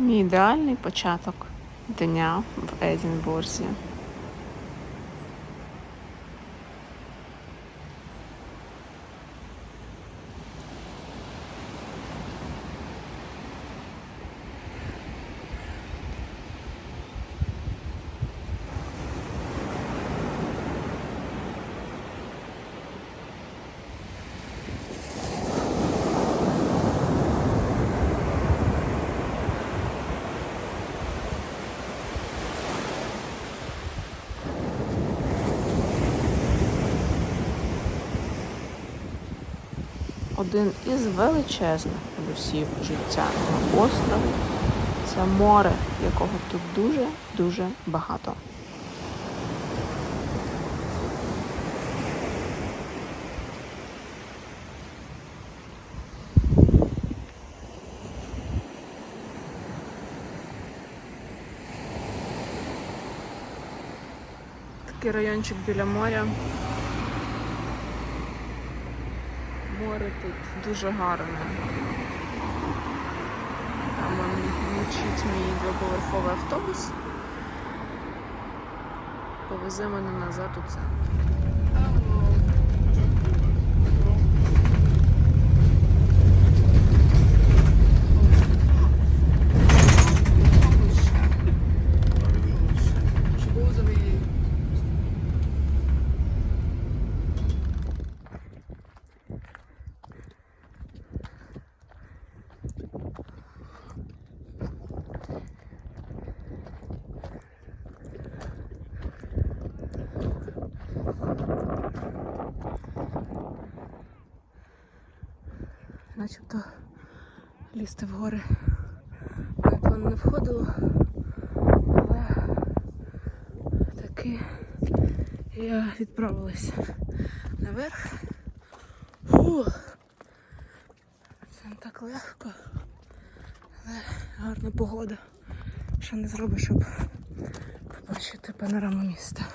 Мій ідеальний початок дня в Едінбурзі. Один із величезних плюсів життя на острові це море, якого тут дуже-дуже багато. Такий райончик біля моря. Море тут дуже гарно. Там мучить мій двоповерховий автобус. Повезе мене назад у центр. Начебто лізти в гори. Мої не входило. Але таки я відправилась наверх. Фу. Це не так легко. Але гарна погода. Що не зробиш, щоб побачити панораму міста.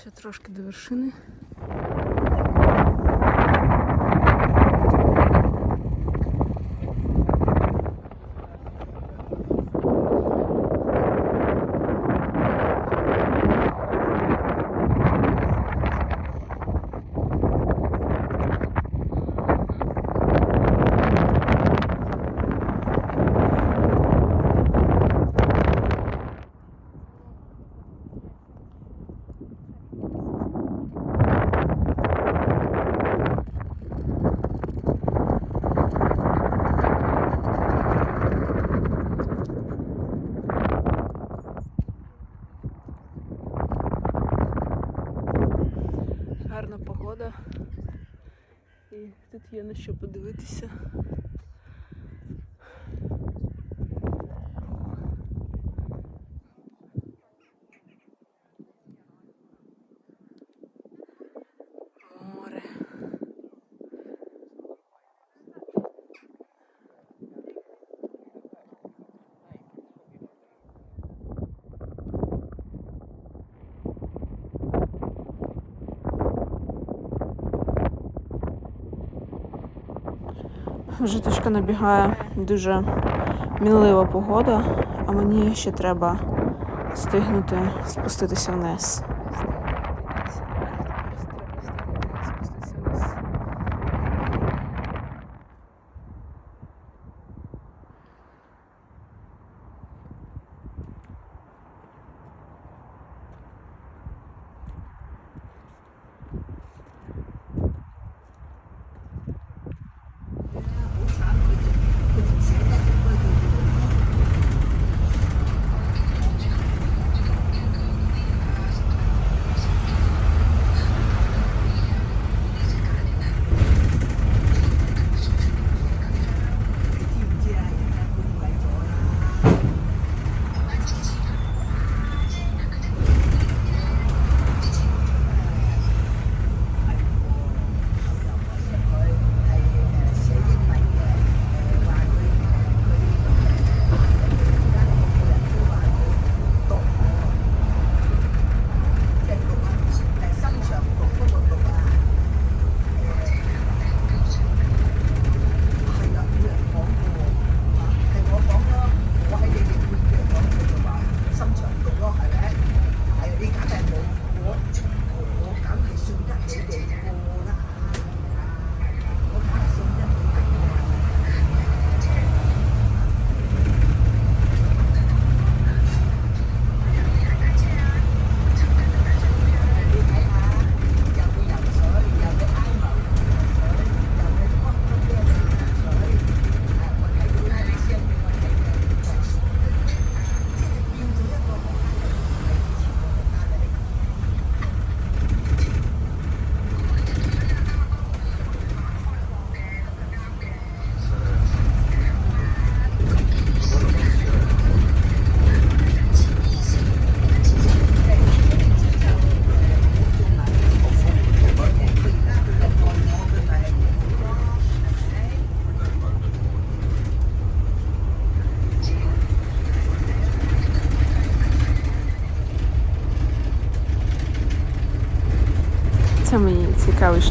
Ще трошки до вершини. Гарна погода. І тут є на що подивитися. Море. Вже трішки набігає дуже мінлива погода, а мені ще треба встигнути спуститися вниз.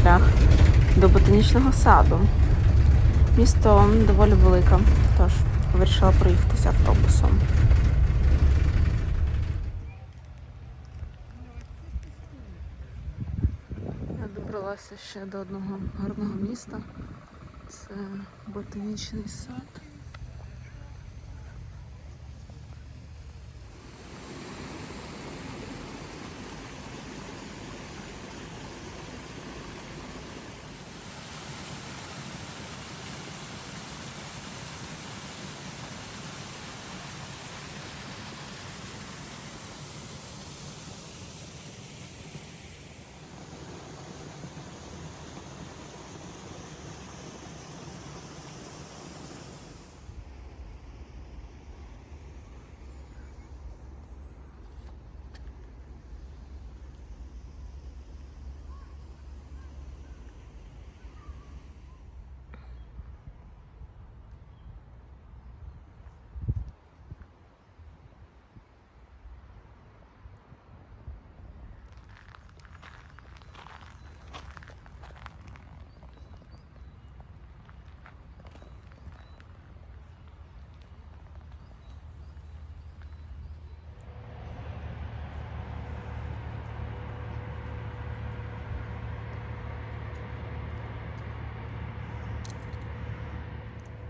Шлях до ботанічного саду. Місто доволі велике, тож вирішила проїхатися автобусом. Я добралася ще до одного гарного міста. Це ботанічний сад.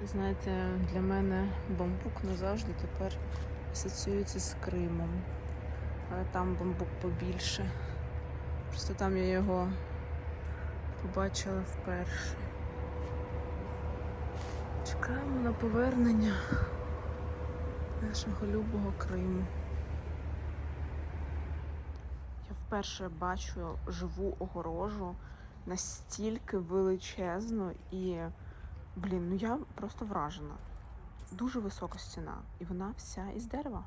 Знаєте, для мене бамбук назавжди тепер асоціюється з Кримом. Але там бамбук побільше. Просто там я його побачила вперше. Чекаємо на повернення нашого любого Криму. Я вперше бачу живу огорожу настільки величезну і. Блін, ну я просто вражена. Дуже висока стіна, і вона вся із дерева.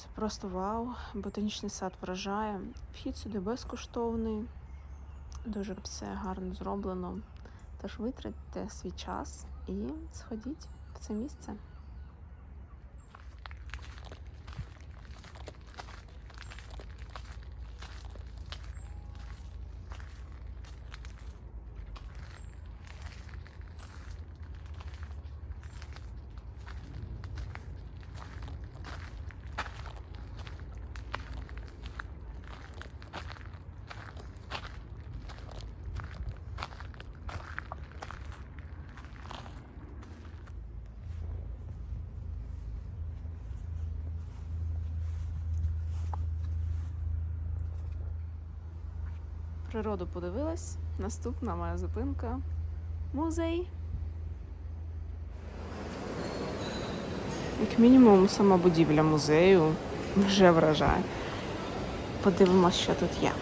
Це просто вау. Ботанічний сад вражає. Вхід сюди безкоштовний. Дуже все гарно зроблено. Тож витратьте свій час і сходіть в це місце. Природу подивилась. Наступна моя зупинка музей. Як мінімум, сама будівля музею вже вражає. Подивимось, що тут є.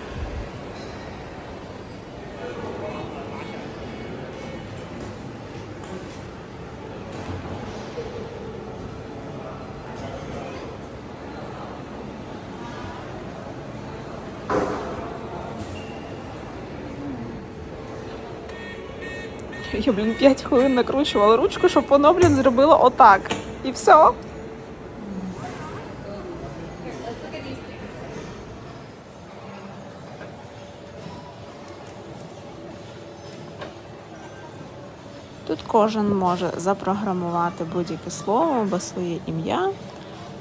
Я, блін, 5 хвилин накручувала ручку, щоб воно, блін, зробило отак. І все. Тут кожен може запрограмувати будь-яке слово або своє ім'я.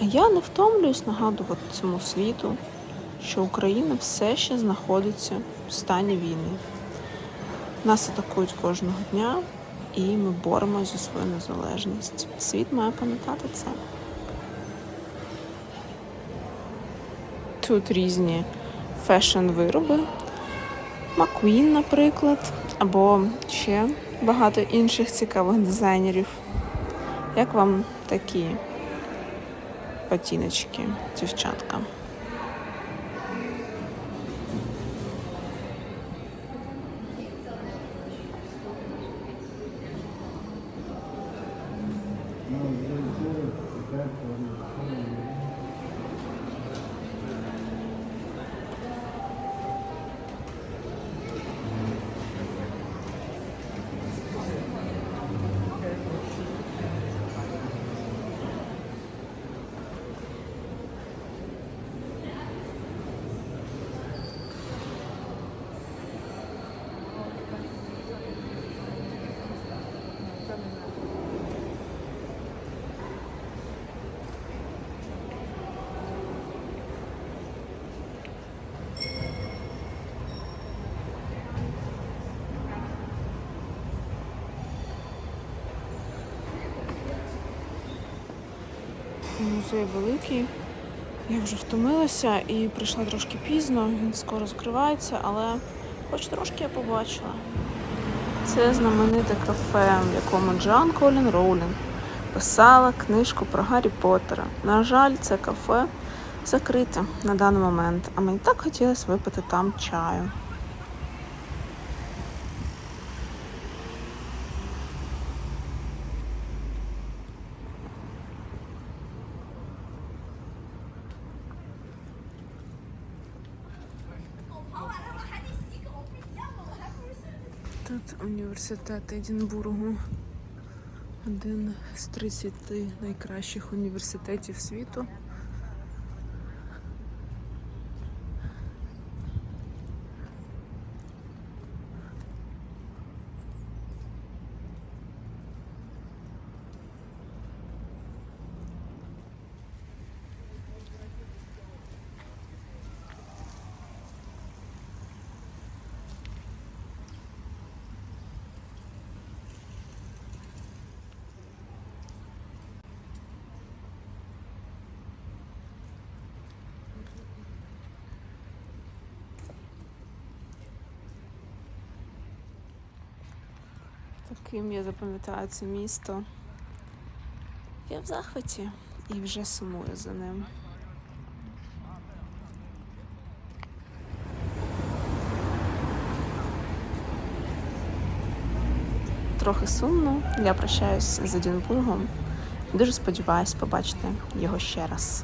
А я не втомлююсь нагадувати цьому світу, що Україна все ще знаходиться в стані війни. Нас атакують кожного дня, і ми боремося за свою незалежність. Світ має пам'ятати це. Тут різні фешн-вироби. Маквін, наприклад, або ще багато інших цікавих дизайнерів. Як вам такі ботиночки, дівчатка? you know, you didn't do it, but that's what Музей великий. Я вже втомилася і прийшла трошки пізно. Він скоро закривається, але хоч трошки я побачила. Це знамените кафе, в якому Джоан Колін Роулінг писала книжку про Гаррі Поттера. На жаль, це кафе закрите на даний момент, а мені так хотілося випити там чаю. Університет Едінбургу. Один з 30 найкращих університетів світу. Таким я запам'ятаю це місто. Я в захваті і вже сумую за ним. Трохи сумно. Я прощаюсь з Едінбургом. Дуже сподіваюсь побачити його ще раз.